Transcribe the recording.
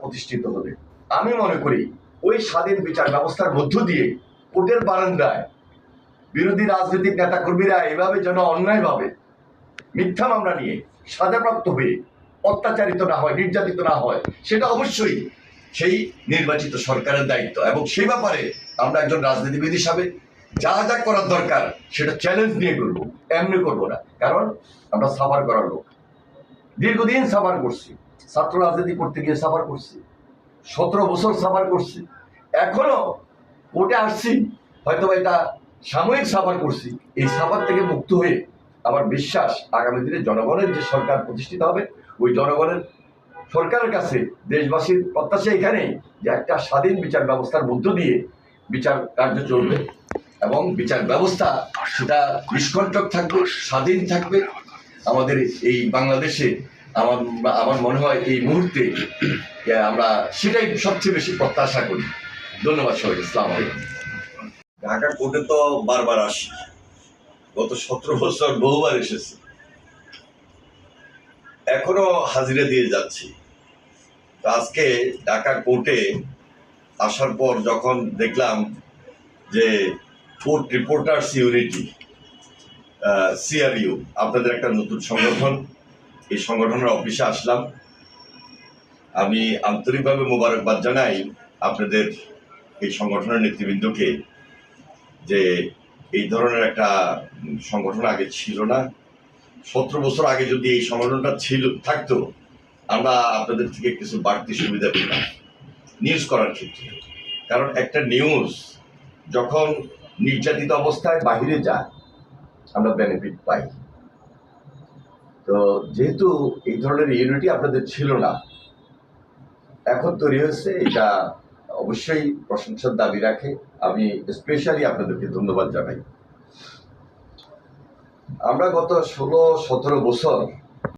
প্রতিষ্ঠিত হবে। আমি মনে করি, ওই স্বাধীন বিচার ব্যবস্থার মধ্য দিয়ে কোর্টের বারান্দায় বিরোধী রাজনৈতিক নেতা কর্মীরা এভাবে যেন অন্যায়ভাবে মিথ্যা মামলা নিয়ে সাজাপ্রাপ্ত হয়ে অত্যাচারিত না হয়, নির্যাতিত না হয়, সেটা অবশ্যই সেই নির্বাচিত সরকারের দায়িত্ব। এবং সেই ব্যাপারে আমরা একজন রাজনীতিবিদ হিসাবে যা যা করার দরকার, সেটা চ্যালেঞ্জ নিয়ে করব, এমনি করব না। কারণ আমরা সাফার করার লোক। দীর্ঘদিন সাফার করছি। ছাত্র রাজনীতি করতে গিয়ে সাফার করছি, সতেরো বছর সাফার করছি, এখনও কোর্টে আসছি হয়তো এটা সাময়িক সাফার করছি। এই সাফার থেকে মুক্ত হয়ে আমার বিশ্বাস আগামী দিনে জনগণের যে সরকার প্রতিষ্ঠিত হবে, ওই জনগণের সরকারের কাছে দেশবাসীর প্রত্যাশা এখানেই যে একটা স্বাধীন বিচার ব্যবস্থার মধ্য দিয়ে বিচার কার্য চলবে এবং বিচার ব্যবস্থা সেটা নিষ্কণ্টক থাকবে, স্বাধীন থাকবে। আমাদের এই বাংলাদেশে আমার আমার মনে হয় এই মুহূর্তে আমরা সেটাই সবচেয়ে বেশি প্রত্যাশা করি। ধন্যবাদ সবাই ইসলাম ঢাকা কোর্টে তো বারবার আসি। গত সতেরো বছর বহুবার এসেছি। এখনও হাজিরা দিয়ে যাচ্ছি। আজকে ঢাকা কোর্টে আসার পর যখন দেখলাম যে কোর্ট রিপোর্টার্স ইউনিটি সিআরইউ, আপনাদের একটা নতুন সংগঠন এই সংগঠনের অফিসে আসলাম। আমি আন্তরিকভাবে মোবারকবাদ জানাই আপনাদের এই সংগঠনের নেতৃবৃন্দকে যে এই ধরনের একটা সংগঠন আগে ছিল না। সতেরো বছর আগে যদি এই সংগঠনটা ছিল, থাকতো, আমরা আপনাদের থেকে কিছু বাড়তি সুবিধা পেতাম নিউজ করার ক্ষেত্রে। কারণ একটা নিউজ যখন নির্যাতিত অবস্থায় বাহিরে যায়, আমরা বেনিফিট পাই। তো যেহেতু এই ধরনের ইউনিটি আপনাদের ছিল না, এখন তৈরি হয়েছে, এটা অবশ্যই প্রশংসার দাবি রাখে। আমি স্পেশালি আপনাদেরকে ধন্যবাদ জানাই। আমরা গত ষোলো, সতেরো বছর